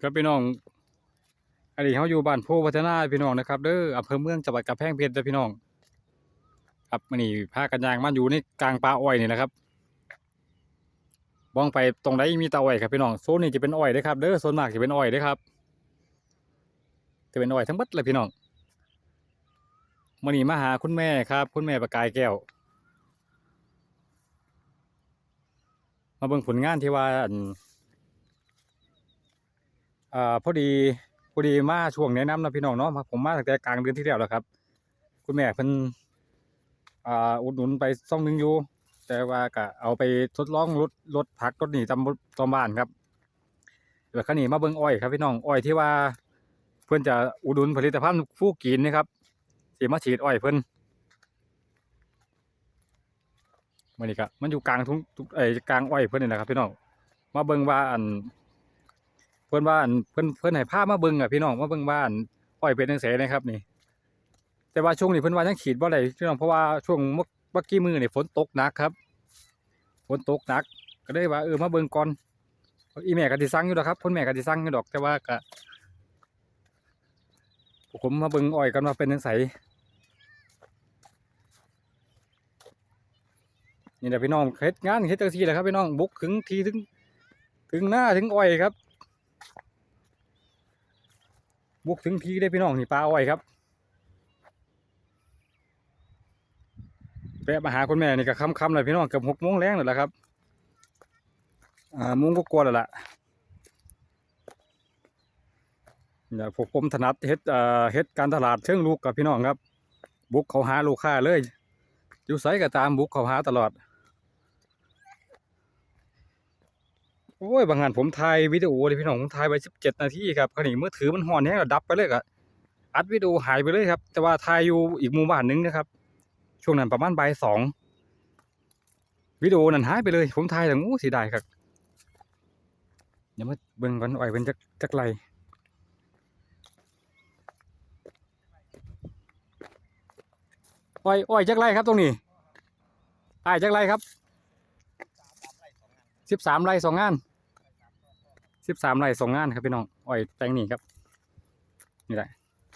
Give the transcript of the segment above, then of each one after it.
ครับพี่น้องอันนี้เขาอยู่บ้านโพวัฒนาพี่น้องนะครับเด้ออำเภอเมืองจังหวัดกำแพงเพชรเด้อพี่น้อง ครับมันนี่พากันยางมันอยู่ในกลางป่าอ้อยนี่นะครับมองไปตรงไหนมีตาอ้อยครับพี่น้องโซนนี้จะเป็นอ้อยเด้อครับ เด้อโซนมากจะเป็นอ้อยเด้อครับจะเป็นอ้อยทั้งหมดเลยพี่น้องมันนี่มาหาคุณแม่ครับ คุณแม่ประกายแก้ว มาเบิ่งผลงานที่ว่า อ่าพอดีพอดีมาช่วงแนะนำนะพี่น้องเนาะผมมาตั้งแต่กลางเดือนที่แล้วแล้วครับ คุณแม่เพิ่นอ่าอุดหนุนไปซ่องหนึงอยู่ แต่ว่าก็เอาไปทดลองรถรถผักรถหนีตำตำบ้านครับแล้วคันนี้มาเบิ่งอ้อยครับพี่น้องอ้อยที่ว่าเพิ่นจะอุดหนุนผลิตภัณฑ์ฟูกินนะครับสิมาฉีดอ้อยเพิ่นมันนี่ก็มันอยู่กลางทุ่งไอ้กลางอ้อยเพิ่นนี่แหละครับพี่น้องมาเบิ่งว่าอัน เพิ่อนว่านเพิ่อนเพิ่อนให้พามาเบิ่งอะพี่น้องมาเบิ่งว่านอ้อยเป็นจังไสนะครับนี่ แต่ว่าช่วงนี้เพิ่อนว่ายังฉีดบ่ได้พี่น้องเพราะว่าช่วงเมื่อกี้มือเนี่ยฝนตกหนักครับฝนตกหนัก ก็เลยว่าเออมาเบิ่งก่อนอีแม่ก็สิสั่งอยู่ดอกครับคุณแม่ก็สิสั่งอยู่ดอกแต่ว่าก็ผมมาเบิ่งอ้อยกันว่าเป็นจังไสนี่แหละพี่น้องเฮ็ดงานเฮ็ดจังซี่แหละครับพี่น้องบุกถึงทีถึง ถึงหน้าถึงอ้อยครับ บุกถึงทีได้พี่น้องนี่ปลาอ้อยครับแวะมาหาคุณแม่นี่ก็ค่ำๆเลยพี่น้องเกือบหกโมงแรงแล้วล่ะครับอ่ามุงก็กลัวแล้วล่ะเนี่ยพวกผมถนัดเฮ็ดอ่อเฮ็ดการตลาดเชิงลูกกับพี่น้องครับ บุกเขาหาลูกค้าเลย อยู่ไสก็ตามบุกเขาหาตลอด โอ้ยบางงานผมถ่ายวิดีโอเลยพี่น้องผมถ่ายไปสิบเจ็ดนาทีครับคราวนี้มือถือมันห่อนแห้งแล้วดับไปเลยอะอัดวิดีโอหายไปเลยครับ แต่ว่าถ่ายอยู่อีกหมู่บ้านหนึงนะครับ ช่วงนั้นประมาณบ่ายสองวิดีโอนั้นหายไปเลย ผมถ่ายแต่งูเสียดายครับเดี๋ยวมาเบิ่งกันอ่อยเป็นจักจักไรอ้อยอ้อยจักไรครับตรงนี้อ้ายจักไรครับสิบสามไร่สองงาน สิบสามไร่สองงานครับพี่น้องอ้อยแปลงนี้ครับนี่แหละ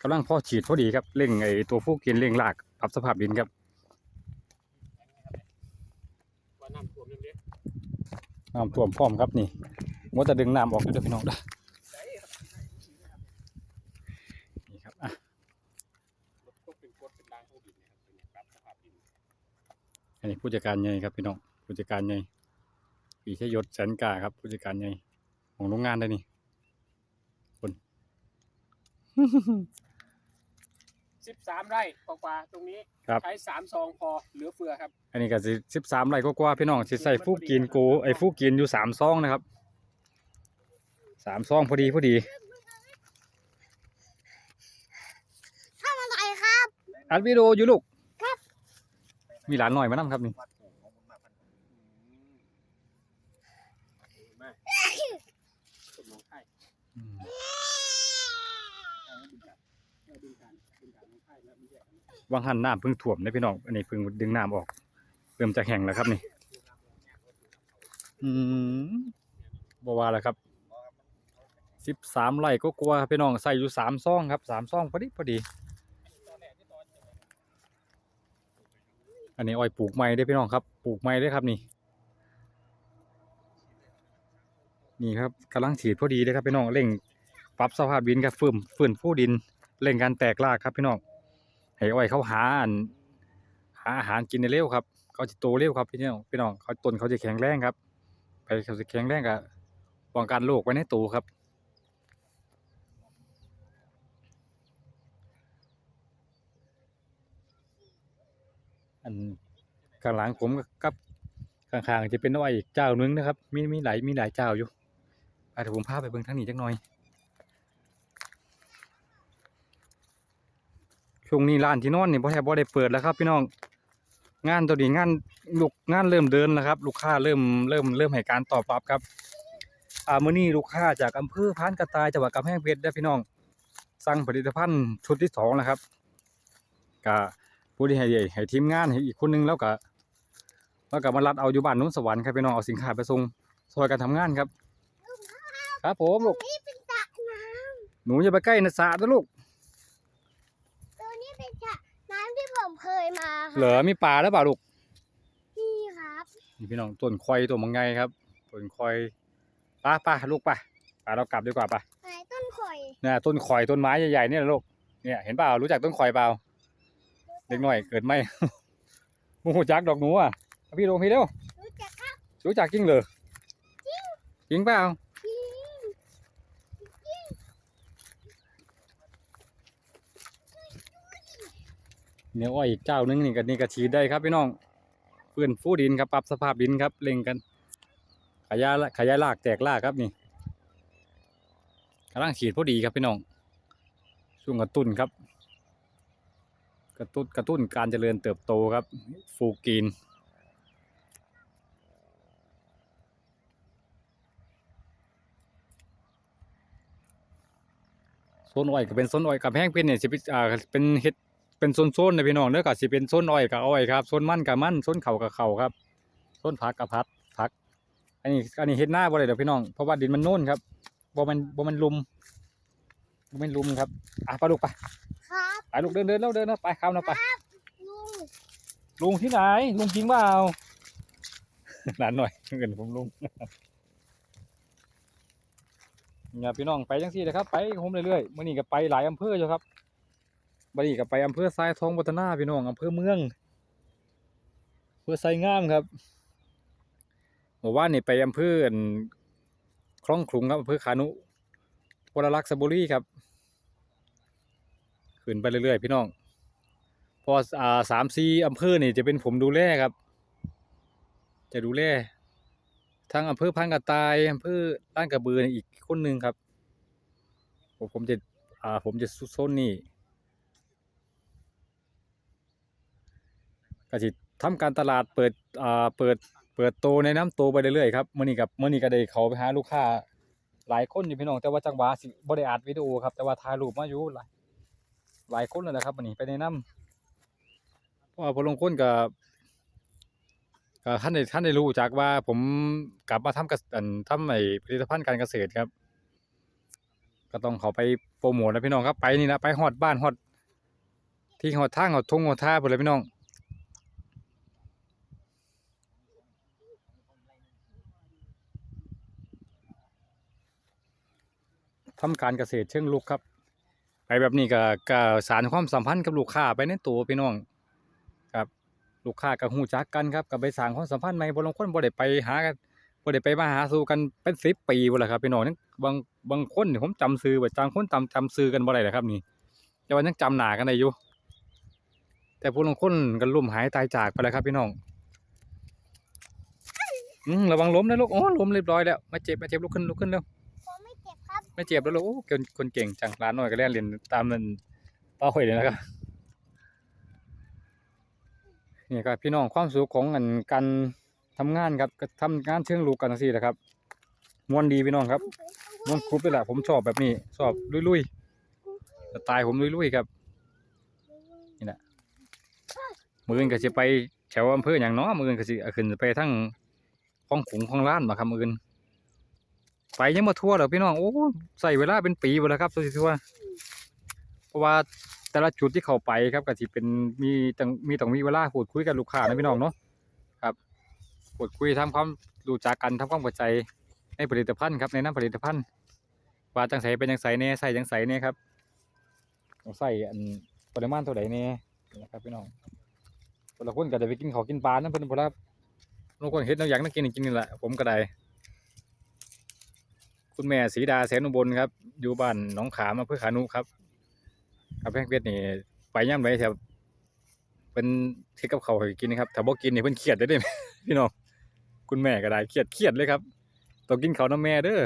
กำลังพอฉีดพอดีครับเร่งไอ้ตัวฟูกกินเร่งรากปรับสภาพดินครับน้ำท่วมพ่องนี้น้ำท่วมพร้อมครับนี่มัวแต่ดึงน้ำออกด้อพี่น้องด้นี่ครับอะอันนี้ผู้จัดการใหญ่ครับพี่น้องผู้จัดการใหญ่ปีชยศแสนกาครับผู้จัดการใหญ่ ของโรงงานได้นี่สิบสามไร่กว่าๆตรงนี้ครับ ใช้สามซองพอเหลือเฟือครับ อันนี้ก็สิสิบสามไร่ก็กว่าๆพี่น้องสิใส่ฟูกกินโกไอ้ฟูกกินอยู่สามซองนะครับสามซองพอดีพอดีทำอะไรครับอัดวิดีโออยู่ลูกมีหลานหน่อยมานั่งครับนี่มากคนมองไข่ดึงกันดึงกันดึงกันมองไข่แล้วมันแยกกัน วังหันน้ำเพิ่งถ่วมนะพี่น้องอันนี้เพิ่งดึงน้ำออก เริ่มจะแห้งแล้วครับนี่ อืมบว่าแล้วครับสิบสามไร่ก็กลัวครับพี่น้องใส่อยู่สามซองครับสามซองพอดีพอดี อันนี้อ้อยปลูกไม้ได้พี่น้องครับปลูกไม้ได้ครับนี่ นี่ครับกำลังฉีดพอดีเลยครับพี่น้องเร่งปรับสภาพดินครับฟื้นฟื้นผู้ดินเร่งการแตกรากครับพี่น้อง ให้อ้อยเขาหาอันหาอาหารกินได้เร็วครับ เขาจะโตเร็วครับพี่น้องพี่น้องเขาต้นเขาจะแข็งแรงครับ ไปเขาจะแข็งแรงกับป้องกันโรคไว้ในตัวครับอันข้างหลังผมกับข้างๆจะเป็นอ้อยอีกเจ้านึงนะครับ มีมีหลายมีหลายเจ้าอยู่อะเดี๋ยวผมพาไปเบิ่งทางนี้จักหน่อย ช่วงนี้ร้านที่นอนนี่บ่แทบบ่ได้เปิดแล้วครับ พี่น้อง งานตัวนี้งานลูกงานเริ่มเดินแล้วครับ ลูกค้าเริ่มเริ่มเริ่มให้การตอบรับครับอ่ามื้อนี้ลูกค้าจากอำเภอพานกระต่ายจังหวัดกำแพงเพชรได้อพี่น้อง สั่งผลิตภัณฑ์ชุดที่สองแล้วครับก็ผู้ที่ให้ให้ทีมงานให้อีกคนนึงแล้วก็แล้วก็มารัดเอาอยู่บ้านนู้นสวรรค์ครับพี่น้องเอาสินค้าไปส่งซอยกันทำงานครับ ครับผมลูกนี่เป็นตะหนูอย่าไปใกล้นะสระนะลูก ตัวนี้เป็นสระน้ำที่ผ มเคยมาคเหรรับอมีปลาแล้วเปล่าลูกนี่ครับนี่พี่น้องต้นควายตัวมังไงครับต้นควายป้าป้าลูกป้าป้าเรากลับดีกว่าป้าไหนต้นข่อยเนี่ยต้นข่อยต้นไม้ใหญ่ๆเนี่ยนะลูกเนี่ยเห็นเปล่ารู้จักต้นข่อยเปล่า เด็กหน่อยเกิดไม่โอ้โหจักดอกหนูอะเอาพี่ลงพี่เร็วรู้จักครับรู้จักจริงเหรอจริงเปล่า พี่ เนี่ยอ้อยอีกเจ้านึงนี่กันนี่กระฉีดได้ครับพี่น้องเพื่อนฟูดินครับปรับสภาพดินครับเล็งกัน ขยายขยายรากแตกรากครับนี่กำลังฉีดพอดีครับพี่น้องช่วงกระตุ้นครับ กระตุ้นกระตุ้นการเจริญเติบโตครับ ฟูกีนโซนอ้อยก็เป็นโซนอ้อยกับแห้งเป็นเนี่ยสิเป็นอ่าเป็นเฮ็ด เป็นโซนๆนะพี่น้องเด้อก็สิเป็นโซนอ้อยกับอ้อยครับโซนมันกับมันโซนเข่ากับเข่าครับโซนผักกับผักผัก อันนี้อันนี้เฮ็ดหน้าบ่ได้ดอกพี่น้องเพราะว่าดินมันโน่นครับบ่มันบ่มันลุมบ่มันลุมครับอะไปลูกไปครับไปลูกเดินเดินแล้วเดินนะไปข้ามนะไปลุงลุงที่ไหนลุงจริงเปล่าหลานหน่อยเงินผมลุงเนี่ยพี่น้องไปจังซี่นะครับ ไปผมเรื่อยๆมื้อนี้ก็ไปหลายอำเภออยู่ครับ บัดนี้ก็ไปอำเภอทรายทองวัฒนาพี่น้องอำเภอเมืองอำเภอไซงามครับเมื่อวานนี่ไปอำเภอคลองขลุงครับอำเภอขานุวรลักษณ์สระบุรีครับขึ้นไปเรื่อยๆพี่น้อง พออ่าสามสี่อำเภอนี่จะเป็นผมดูแลครับ จะดูแลทางอำเภอพังกระตายอำเภอล้านกระบืออีกคนหนึ่งครับ ผมจะอ่าผมจะโซนนี่ ก็จะทำการตลาดเปิดอ่าเปิดเปิดโตในน้ำโตไปเรื่อยๆครับมื่อนี้กับมื่อนี้ก็ได้เขาไปหาลูกค้าหลายคนอยู่พี่น้องแต่ว่าจังหวะสิบ่ได้อัดวิดีโอครับแต่ว่าถ่ายรูปมาอยู่หลายหลายคนเลยนะครับมื่อนี้ไปในน้ำเพราะว่าพอลงคนกับก็ท่านได้ท่านได้รู้จากว่าผมกลับมาทำกับอันทำไอ้ผลิตภัณฑ์การเกษตรครับ ก็ต้องเขาไปโปรโมทนะพี่น้องครับไปนี่นะไปฮอดบ้านฮอดที่ฮอดทางฮอดทงฮอดท่าหมดเลยพี่น้อง ทำการเกษตรเชิงลุกครับ ไปแบบนี้ก็กสารความสัมพันธ์กับลูกค้าไปในตัวพี่น้องครับลูกค้าก็ฮู้จักกันครับก็ไปสางความสัมพันธ์ใหม่บ่ลางคนบ่ได้ไปหากันบ่ได้ไปมาหาสู่กันเป็น10ปีพุ่ละครับพี่น้องยังบางบางคนนี่ผมจำชื่อบ่จำคนจำจำชื่อกันบ่ได้ล่ะครับนี่แต่ว่ายังจำหนากันได้อยู่แต่ผู้ลางคนก็ล่มหายตายจากไปแล้วครับพี่น้องอืมระวังล้มนะลูก โอ้ล้มเรียบร้อยแล้วม่เจ็บม่เจ็บลุกขึ้นลุกขึ้นเร็ว เจ็บครับไม่เจ็บแล้วลูกโอ้คนคนเก่งจังร้านหน้อยก็เล่นเรียนตามนั้นป้าหอยเลยนะครับนี่ครับพี่น้องความสุขของอันการทำงานครับก็ทำงานเชิงลูกกันสินะครับมวนดีพี่น้องครับมวนครุบเลยแหละผมชอบแบบนี้ชอบลุยๆสไตล์ผมลุยๆครับนี่แหละมืออื่นก็จะไปแถวอำเภออย่างน้อมืออื่นก็จะขึ้นไปทั้งห้องขุงห้องล้านมาครับมืออื่น ไปยังมาทั่วหรอพี่น้องโอ้ใส่เวลาเป็นปีหมดแล้วครับตัวที่ทั่วเพราะว่าแต่ละจุดที่เขาไปครับก็สิเป็นมีต้องมีต้องมีเวลาพูดคุยกับลูกค้านะพี่น้องเนาะครับพูดคุยทำความรู้จักกันทำความเข้าใจในผลิตภัณฑ์ครับในน้ำผลิตภัณฑ์ว่าจังใสเป็นจังใสเนี่ยใส่จังใสเนี่ยครับใส่อันปริมาณเท่าไหร่เนี่ยนะครับพี่น้องคนละคนก็จะไปกินข้าวกินปลานั่นเพิ่อนพอละบางคนเห็ดน้ำอยากนั่งกินกินนี่แหละผมก็ได้ คุณแม่ศรีดาแสนอุบลครับ อยู่บ้านหนองขามอำเภอขานุครับกับแพงเพชรนี่ไปย่ำไปแถวเป็นเฮ็ดกับเขาให้กินนะครับถ้าบ่กินนี่เพิ่นเครียดได้เด้พี่น้องคุณแม่ก็ได้เครียดเครียดเลยครับต้องกินเขาน้ำแม่เด้อ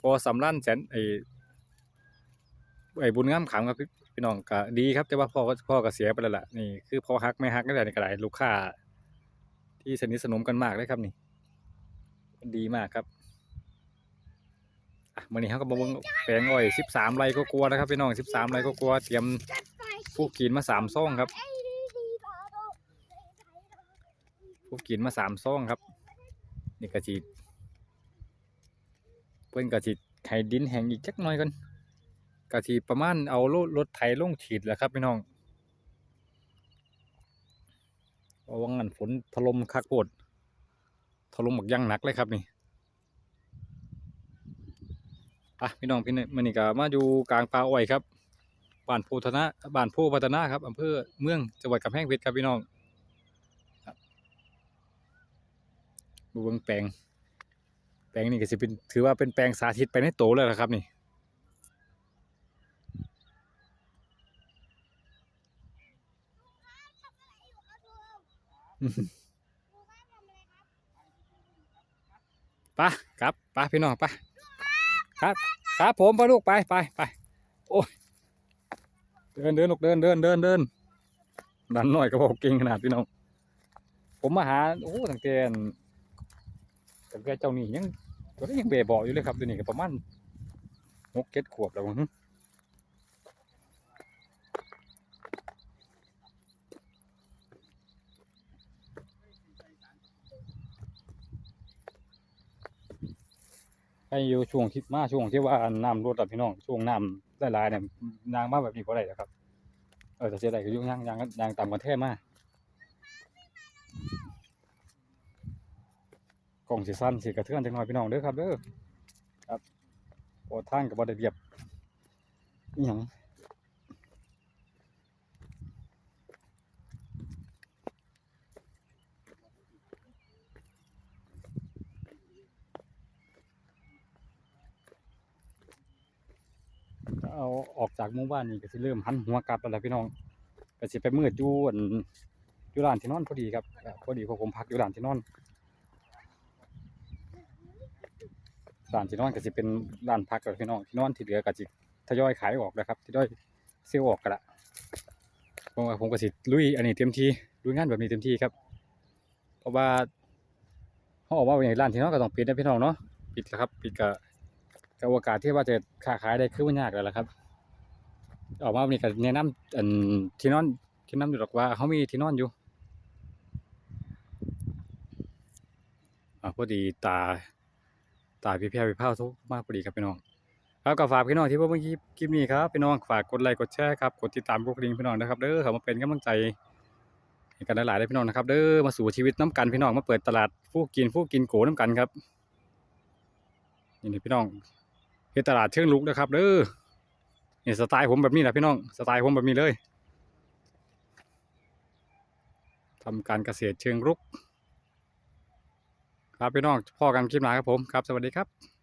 พอสำลันแสนไอ้ไอ้บุญงามขำครับพี่พี่น้องก็ดีครับ แต่ว่าพ่อก็พ่อก็เสียไปแล้วล่ะนี่คือพ่อฮักแม่ฮักนั่นแหละนี่ก็ได้ลูกค้าที่สนิทสนมกันมากเลยครับนี่ ดีมากครับ อะมื้อนี้เฮาก็มาเบิ่งแปลงอ้อย13ไร่ก็กลัวนะครับพี่น้อง13ไร่ก็กลัวเตรียมผู้กินมาสามซองครับผู้กินมาสามซองครับ นี่กะจิเพิ่อนกะจิให้ดินแห้งอีกจักหน่อยก่อนกะทีประมาณเอารถรถไถลงฉีดแหละครับพี่น้องระว่างั้นฝนถล่มคักโพดถล่มบักยังหนักเลยครับนี่ อะพี่น้องพี่นี่มันนี่ก็มาอยู่กลางป่าอ้อยครับบ้านโพธนะบ้านโพพัฒนาครับอำเภอเมืองจังหวัดกำแพงเพชรครับพี่น้องครับดูเบิ่งแปลง แปลงนี่ก็สิเป็นถือว่าเป็นแปลงสาธิตไปในโตเลยละครับนี่ไปะครับไปพี่น้องไป ครับครับผมพ่อลูกไปไปไปโอ้ยเดินเดินลูกเดินเดินเดินเดินดันหน่อยก็บอกเก่งขนาดพี่น้องผมมาหาโอ้ตั้งแต่อันตั้งแต่เจ้านี่ยังตัวนี้ยังเบะเบาอยู่เลยครับตัวนี้ก็ประมาณหกเจ็ดขวบแล้วมั้ง ให้อยู่ช่วงที่มาช่วงที่ว่าน้ำลดอะพี่น้องช่วงน้ำหลายๆเนี่ยนางมาแบบนี้พอได้แล้วครับ เออแต่เสียดายก็อยุ่งยางยางยางต่ำกว่าแท้มากกล่องสีสั้นสีกระเทือนจังหน่อยพี่น้องเด้อครับเด้อครับโอ้ทางกับบไดเรียบอย่างเอาออกจากหมู่บ้านนี่ก็สิเริ่มหันหัวกลับแล้วล่ะพี่น้องก็สิไปมืดอยู่อันอยู่ร้านที่นอนพอดีครับพอดีพวกผมพักอยู่ร้านที่นอนร้านที่นอนก็สิเป็นร้านพักกับพี่น้องที่นอนที่เหลือก็สิทยอยขายออกนะครับทยอยเซลออกกันละผมผมก็สิลุยอันนี้เต็มที่ลุยงานแบบนี้เต็มที่ครับ เพราะว่าเขาออกมาอย่างร้านที่นอนก็ต้องปิดนะพี่น้องเนาะปิดแล้วครับปิดกับ กับโอกาสที่ว่าจะค้าขายได้คือมันยากแล้วล่ะครับ ออกมาวันนี้ก็แนะนำอันที่นอนที่นำอยู่หรอกว่าเขามีที่นอนอยู่อพอดีตาตาพี่แพรพี่เผาทุกมากพอดีครับพี่น้องครับก็ฝากพี่น้องที่เมื่อกี้คลิปนี้ครับพี่น้องฝากกดไลค์กดแชร์ครับกดติดตามกดกระดิ่งพี่น้องนะครับเด้อเขามาเป็นกำลังใจกันหลายๆเลยพี่น้องนะครับเด้อมาสู่ชีวิตน้ำกันพี่น้องมาเปิดตลาดฟูกกินฟูกกินโกน้ำกันครับนี่พี่น้อง เฮ็ดตลาดเชิงลุกนะครับเด้อเนี่ยสไตล์ผมแบบนี้แหละพี่น้องสไตล์ผมแบบนี้เลยทำการเกษตรเชิงลุก ครับพี่น้องพ่อกันคลิปหน้าครับผมครับ สวัสดีครับ